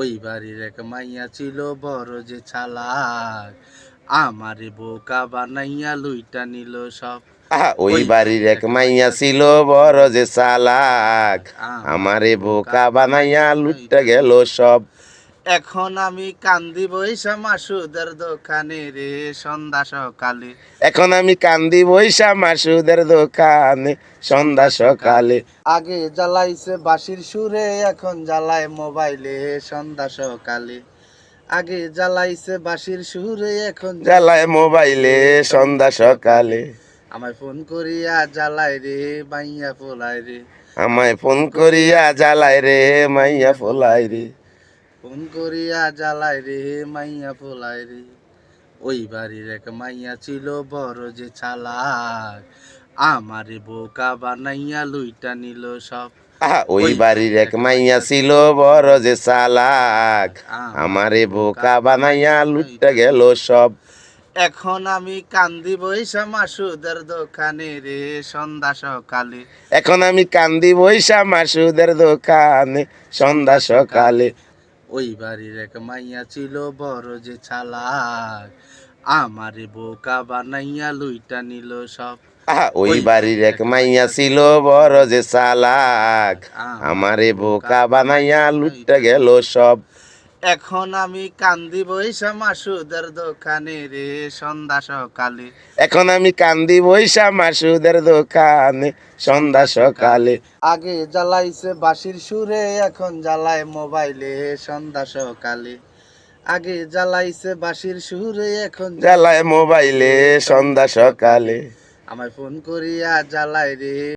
ওই বাড়ির এক মাইয়া ছিল বড় যে ছালাক আমারে বোকা বানাইয়া লুইটা নিল সব। ওই বাড়ির এক মাইয়া ছিল বড় যে চালাক। আমারে বোকা বানাইয়া লুইটা গেল সব। এখন আমি কান্দি বৈশা মাসুদের দোকানে রে সন্ধ্যা সকালে। এখন আমি কান্দি বৈশা মাসুদের দোকানে সন্ধ্যা সকালে। আগে জ্বালাইছে বাঁশির সুরে এখন জ্বালায় মোবাইলে সন্ধ্যা সকালে। আগে জ্বালাইছে বাঁশির সুরে এখন জ্বালায়- মোবাইলে সন্ধ্যা সকালে। আমায় ফোন করিয়া জ্বালাই রে মাইয়া ফোলাই রে। আমায় ফোন করিয়া জ্বালায় রে মাইয়া ফোলাই রে। ফোন করিয়া জ্বালাই রে মাইয়া পোলায় রে। ওই বাড়ির এক মাইয়া ছিল বড় যে চালাক। আমারে বোকা বানাইয়া লুইটা নিল সব। ওই বাড়ির এক মাইয়া ছিল বড় যে চালাক। আমারে বোকা বানাইয়া লুটতে গেল সব। এখন আমি কান্দি বৈশা মাসুদের দোকানে রে সন্ধ্যা সকালে। এখন আমি কান্দি বৈশা মাসুদের দোকানে সন্ধ্যা সকালে। ওই বাড়ির এক মাইয়া ছিল বড় যে ছালাক আমারে বোকা বানাইয়া লুইটা নিল সব। ওই বাড়ির এক মাইয়া ছিল বড় যে সালাক আমারে বোকা বানাইয়া লুটটা গেল সব। এখন আমি কান্দি বৈশা মাসুদের দোকানে রে সন্ধ্যা সকালে। এখন আমি কান্দি বৈশা মাসুদের দোকানে সন্ধ্যা সকালে। আগে জ্বালাইছে বাঁশির সুরে এখন জ্বালায় মোবাইলে সন্ধ্যা সকালে। আগে জ্বালাইছে বাঁশির সুরে এখন জ্বালায়- জ্বালায় মোবাইলে সন্ধ্যা সকালে। আমায় ফোন করিয়া জ্বালায় রে।